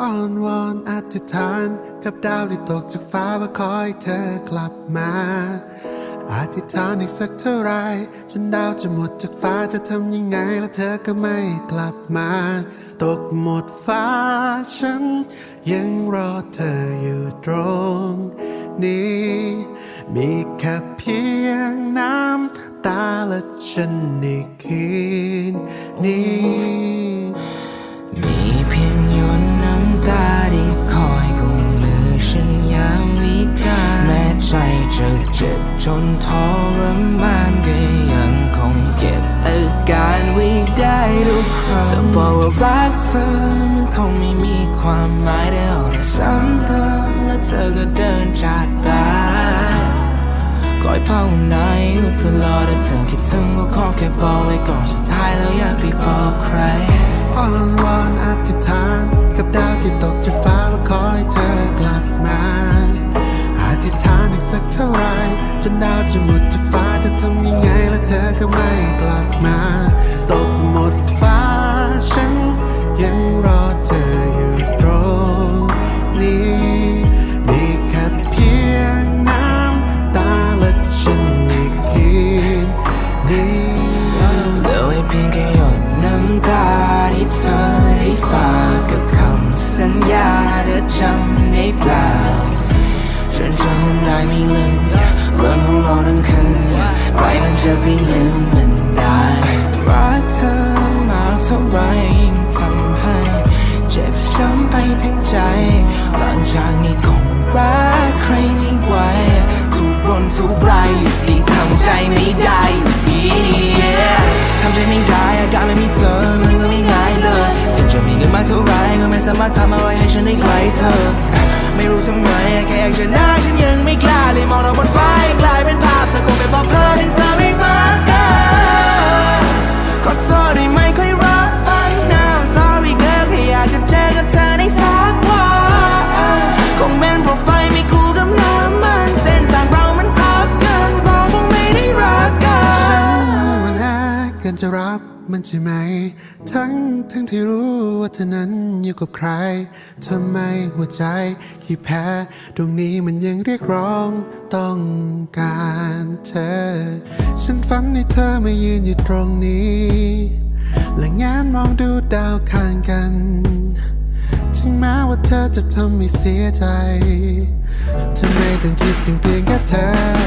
อ้อนวอนอธิษฐาน กับดาวที่ตกจากฟ้าว่าคอยเธอกลับมาอธิษฐานอีกสักเท่าไรจนดาวจะหมดจากฟ้าจะทำยังไงแล้วเธอก็ไม่กลับมา ตกหมดฟ้าฉัน ยังรอเธออยู่ตรงนี้ มีแค่เพียงน้ำตาและฉันในคืนนี้ นทรมานก็ยังคงเก็บอาการไว้ได้ทุกครั้งจะบอกว่ารักเธอมันคงไม่มีความหมายได้เอาแต่ซ้ำเติมแล้วเธอก็เดินจากไปคอยเผาในอยู่ตลอดแต่เธอคิดถึงก็ขอแค่บอกไว้ก่อน นดาวจะหมดจากฟ้าจะทำยังไงแล้วเธอก็ไม่กลับมาตกหมดฟ้าฉันยังรอเธออยู่ตรงนี้มีแค่เพียงน้ำตาและฉันในคืนนี้เหลือไว้เพียงแค่หยดน้ำตาที่เธอได้ฝากกับคำสัญญาเธอจำได้เปล่าฉันจำมันได้ไม่ ทั้งคืนใครมันจะไปลืมมันได้รักเธอมากเท่าไรยิ่งทำให้ เจ็บช้ำไปทั้งใจ หลังจากนี้คงรักใครไม่ไหวทุกรนทุกรายอยู่ดีทำใจไม่ได้อยู่ดี yeah ทำใจไม่ได้อาการไม่มีเธอมันก็ไม่ง่ายเลยถึงจะมีเงินมากเท่าไรก็ไม่สามารถทำอะไรให้ฉันได้ไกลเธอ ไม่รู้ทำไมแค่อยากจะหน้าฉันยังไม่กล้าเลยมองเราบน มันใช่ไหม ทั้งทั้งที่รู้ว่าเธอนั้นอยู่กับใครทำไมหัวใจขี้แพ้ดวงนี้มันยังเรียกร้องต้องการเธอ ฉันฝันให้เธอมายืนอยู่ตรงนี้ และงานมองดูดาวข้างกันถึงแม้ว่าเธอจะทำให้เสียใจทำไมต้องคิดถึงเพียงแค่เธอ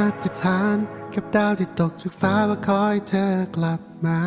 อธิษฐาน กับดาวที่ตกจากฟ้าว่าคอยเธอกลับมา